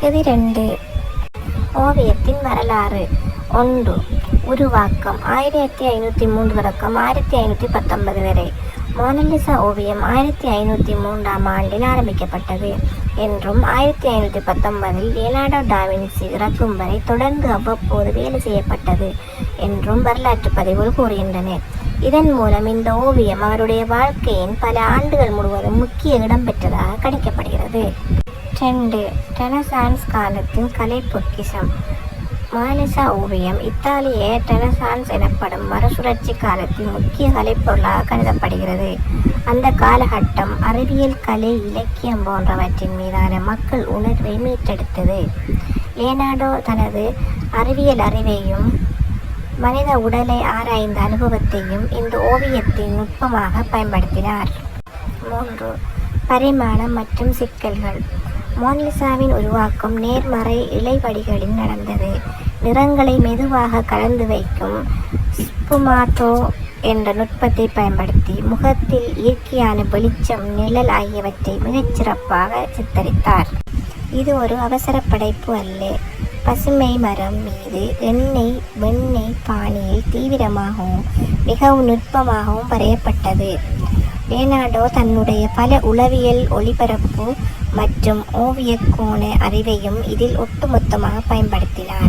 பகுதி ரெண்டு. ஓவியத்தின் வரலாறு. ஒன்று உருவாக்கம். ஆயிரத்தி ஐநூற்றி மூன்று தொடக்கம் ஆயிரத்தி ஐநூற்றி பத்தொன்பது வரை. மோனலிசா ஓவியம் ஆயிரத்தி ஐநூற்றி மூன்றாம் ஆண்டில் ஆரம்பிக்கப்பட்டது. என்றும் ஆயிரத்தி ஐநூற்றி பத்தொன்பதில் லியனாடோ டாவின்சி இறக்கும் வரை தொடர்ந்து அவ்வப்போது வேலை செய்யப்பட்டது என்றும் வரலாற்று பதிவுகள் கூறுகின்றன. இதன் மூலம் இந்த ஓவியம் அவருடைய வாழ்க்கையின் பல ஆண்டுகள் முழுவதும் முக்கிய இடம் பெற்றதாக கணிக்கப்படுகிறது. ரெண்டு ரெனசான்ஸ் காலத்தின் கலை பொக்கிஷம் மாலிசா ஓவியம் இத்தாலிய டெனசான்ஸ் எனப்படும் மறுசுழற்சி காலத்தின் முக்கிய கலைப்பொருளாக கருதப்படுகிறது. அந்த காலகட்டம் அறிவியல் கலை இலக்கியம் போன்றவற்றின் மீதான மக்கள் உணர்வை மீட்டெடுத்தது. லியனார்டோ தனது அறிவியல் அறிவையும் மனித உடலை ஆராய்ந்த அனுபவத்தையும் இந்த ஓவியத்தின் நுட்பமாக பயன்படுத்தினார். மூன்று பரிமாணம் மற்றும் சிக்கல்கள். மோனிசாவின் உருவாக்கம் நேர்மறை இலைவடிகளில் நடந்தது. நிறங்களை மெதுவாக கலந்து வைக்கும் ஸ்புமாட்டோ என்ற நுட்பத்தை பயன்படுத்தி முகத்தில் இயற்கையான வெளிச்சம் நிழல் ஆகியவற்றை மிகச்சிறப்பாக சித்தரித்தார். இது ஒரு அவசர படைப்பு அல்ல. பசுமை மரம் மீது எண்ணெய் வெண்ணெய் பாணியில் தீவிரமாகவும் மிகவும் நுட்பமாகவும் வரையப்பட்டது. லியனார்டோ தன்னுடைய பல உளவியல் ஒளிபரப்பு மற்றும் ஓவியக்கோண அறிவையும் இதில் ஒட்டுமொத்தமாக பயன்படுத்தினார்.